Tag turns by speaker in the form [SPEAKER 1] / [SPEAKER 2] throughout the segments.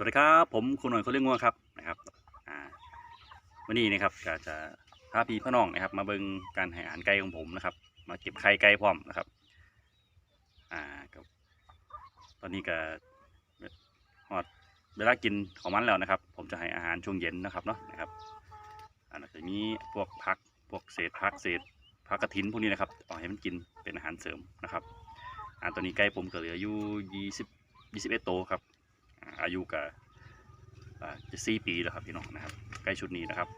[SPEAKER 1] สวัสดีครับ ผมคุณหน่อยเขาเรียกงัวงครับนะครับวันนี้นะครับก็จะพาพี่พ่อน้องนะครับ มาเบิ่งการให้อาหารไก่ของผมนะครับ มาเก็บไข่ไก่พร้อมนะครับอ่าก็ตอนนี้ก็ฮอดเวลากินของมันแล้วนะครับ ผมจะให้อาหารช่วงเย็นนะครับเนาะนะครับอันนั้นจะมีพวกผักพวกเศษผักเศษผักกระถินพวกนี้นะครับเอาให้มันกินเป็นอาหารเสริมนะครับอ่าตอนนี้ไก่ผมก็เหลืออยู่ยี่สิบยี่สิบเอ็ดโตครับ อายุกับจะสี่ปีแล้วครับพี่น้องนะครับใกล้ชุดนี้นะครับ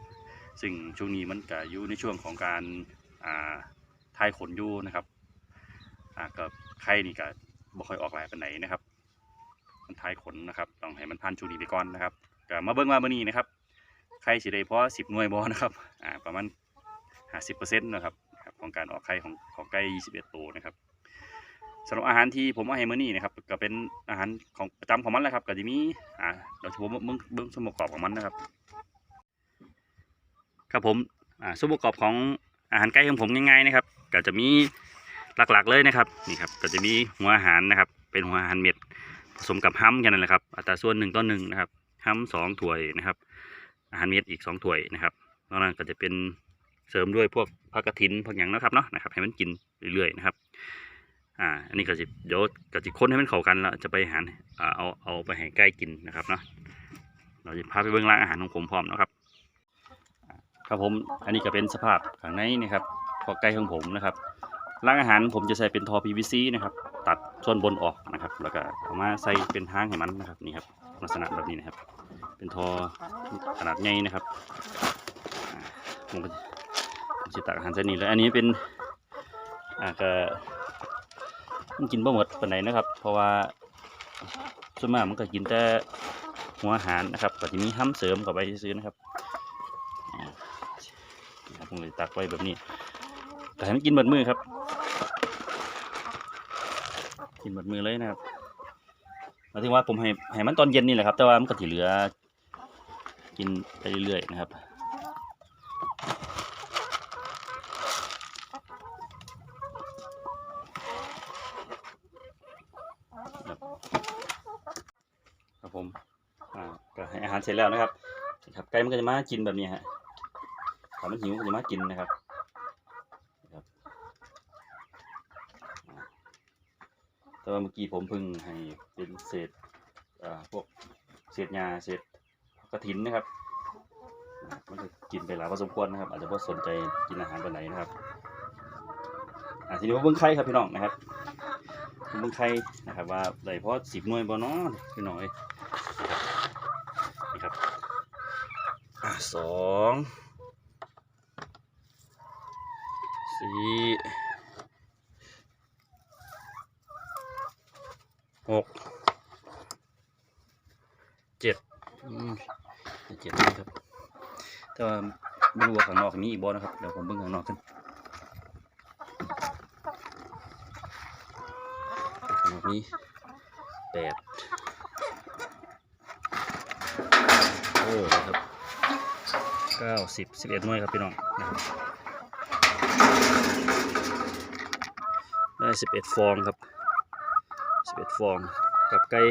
[SPEAKER 1] ซึ่งช่วงนี้มันก็อยู่ในช่วงของการอ่าทายขนอยู่นะครับอ่าก็ไข่นี่ก็บ่ค่อยออกหลายปไหนนะครับ มันทายขนนะครับต้องให้มันผ่านช่วงนี้ไปก่อนนะครับก็มาเบิ่งว่ามื้อนี้นะครับไข่สิได้พอสิบหน่วยบ่นะครับประมาณห้าสิบเปอร์เซ็นต์นะครับครับของการออกไข่ของของไก่ยี่สิบเอ็ดตัวนะครับ สำหรับอาหารที่ผมเอาให้มื้อนี้นะครับก็เป็นอาหารของประจำของมันแหละครับก็จะมีอ่าเราจะผมเบิ้งเบิ้งส่วนประกอบของมันนะครับ ครับผมอ่าส่วนประกอบของอาหารไก่ของผมง่ายๆนะครับ ก็จะมีหลักๆเลยนะครับนี่ครับก็จะมีหัวอาหารนะครับ เป็นหัวอาหารเม็ดผสมกับห้ำแค่นั้นแหละครับอัตราส่วนหนึ่งต่อหนึ่งนะครับห้ำสองถ้วยนะครับ อาหารเม็ดอีกสองถ้วยนะครับนอกนั้นก็จะเป็นเสริมด้วยพวกผักกระถินพวกอย่างนะครับเนาะนะครับให้มันกินเรื่อยๆนะครับ อ่า อันนี้ก็จะเดี๋ยวก็จะค้นให้มันเข้ากันแล้วจะไปหารอ่าเอาเอาไปให้ใกล้กินนะครับเนาะเราจะพาไปเบื้องร้านอาหารของผมพร้อมนะครับครับผมอันนี้ก็เป็นสภาพข้างในนะครับพอใกล้ของผมนะครับร้านอาหารผมจะใส่เป็นทอ PVC นะครับ ตัดส่วนบนออกนะครับ แล้วก็เอามาใส่เป็นทางให้มันนะครับนี่ครับลักษณะแบบนี้นะครับ เป็นทอขนาดใหญ่นะครับผมก็ผมจะตักอาหารเส้นนี้แล้วอันนี้เป็นอ่าก็ มันกินบ่หมดปานไหนนะครับ เพราะว่าส่วนมากมันก็กินแต่หัวอาหารนะครับก็จะมีห้ำเสริมเข้าไปซื้อนะครับอ่านี่ครับผมเลยตักไว้แบบนี้แต่ให้มันกินหมดมือครับ กินหมดมือเลยนะครับหมายถึงว่าผมให้ให้มันตอนเย็นนี่แหละครับ แต่ว่ามันก็ที่เหลือ กินไปเรื่อยๆนะครับผมอ่าก็ให้อารเสร็จแล้วนะครับครับไก่มันก็จะมากินแบบนี้ฮะถ้ามันหิวมันจะมากินนะครับแต่ว่าเมื่อกี้ผมพิ่งให้เป็นเศษอ่าพวกเศษหญ้าเศษกระถินนะครับมันก็กินไปหลายพอสมควรนะครับ อาจจะเพราะสนใจกินอาหารตัวไหนนะครับอ่าทีนี้มาเบิ้งไข่ครับพี่น้องนะครับเบิ้งไข่นะครับ ว่าได้เพราะสิบหน่วยบ่เนาะพี่น้องเอ้ย นี่ครับอะ สองสี่หกเจ็ดเจ็ดนะครับแต่ว่าไม่รู้ว่าข้างนอกมีอีกบ่นะครับ เดี๋ยวผมเบิ่งข้างนอกกันข้างนอกมีแปด โอ้นะครับ เก้าสิบสิบเอ็ดหน่วยครับพี่น้องนะครับได้สิบเอ็ดฟองครับสิบเอ็ดฟองกับไก่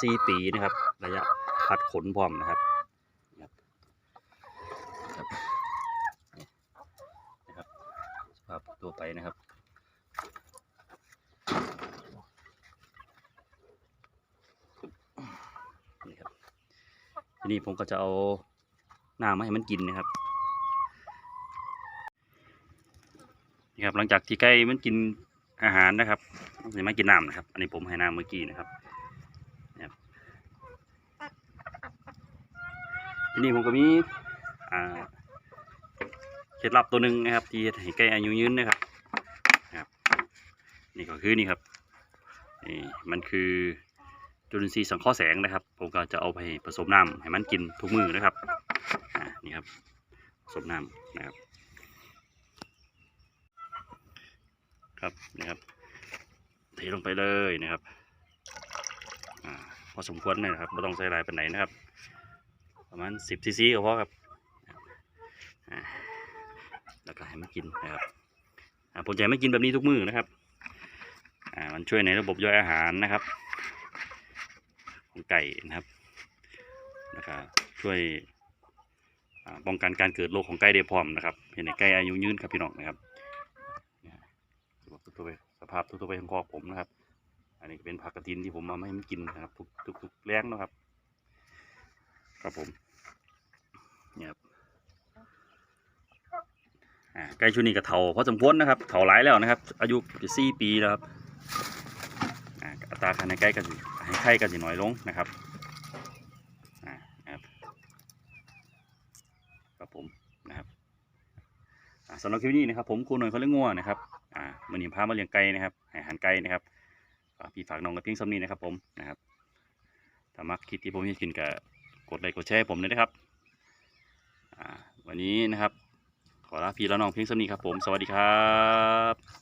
[SPEAKER 1] สี่ปีนะครับ ระยะพัดขนพร้อมนะครับครับครับนี่นะครับสภาพตัวไปนะครับนี่ครับทีนี้ผมก็จะเอา น้ำมาให้มันกินนะครับนี่ครับ หลังจากที่ไก่มันกินอาหารนะครับมันจะมากินน้ำนะครับ อันนี้ผมให้น้ำเมื่อกี้นะครับทีนี้ผมก็มีเคล็ดลับตัวหนึ่งนะครับ ที่ให้ไก่อายุยืนนะครับนะครับ นี่ก็คือนี่ครับนี่มันคือจุลินทรีย์สังเคราะห์แสงนะครับ ผมก็จะเอาไปผสมน้ำให้มันกินทุกมือนะครับ นี่ครับสมน้ำนะครับ ครับนี่ครับเทลงไปเลยนะครับอพอสมควรนะครับไม่ต้องใส่ลายเป็นไหนนะครับ ประมาณสิบซีซีก็พอครับแล้วก็ให้มันกินนะครับอ่าผมจะให้มันกินแบบนี้ทุกมือนะครับอ่ามันช่วยในระบบย่อยอาหารนะครับ ของไก่นะครับแล้วก็ช่วย ป้องกันการเกิดโรคของไก่ได้พร้อมนะครับเห็นในไก่อายุยืนครับพี่น้องนะครับตัวไปสภาพตัวไปของคอผมนะครับ อันนี้เป็นผักกระถินที่ผมมาไม่ให้มันกินนะครับ ทุกทุกทุกแรงนะครับ ครับผมเนี่ยครับอ่าไก่ชุดนี้ก็เถาพอสมควรนะครับเถาหลายแล้วนะครับ อายุจะสี่ปีแล้วครับอัตราการในไก่กันให้ไข่กันสิน้อยลงนะครับอ่านะครับครับ ผมนะครับสำหรับคลิปนี้นะครับ ผมครูหน่อยเขาเลี้ยงงัวนะครับอ่ามันนี้พามาเลี้ยงไก่นะครับให้อาหารไก่นะครับพี่ฝากน้องกับเพียงซ้ำนี้นะครับ ผมนะครับถ้ามักคิดที่ผมให้กินก็กดไลค์กดแชร์ผมเลยนะครับอ่าวันนี้นะครับ ขอลาพี่แล้วน้องเพียงซ้ำนี้ครับผม สวัสดีครับ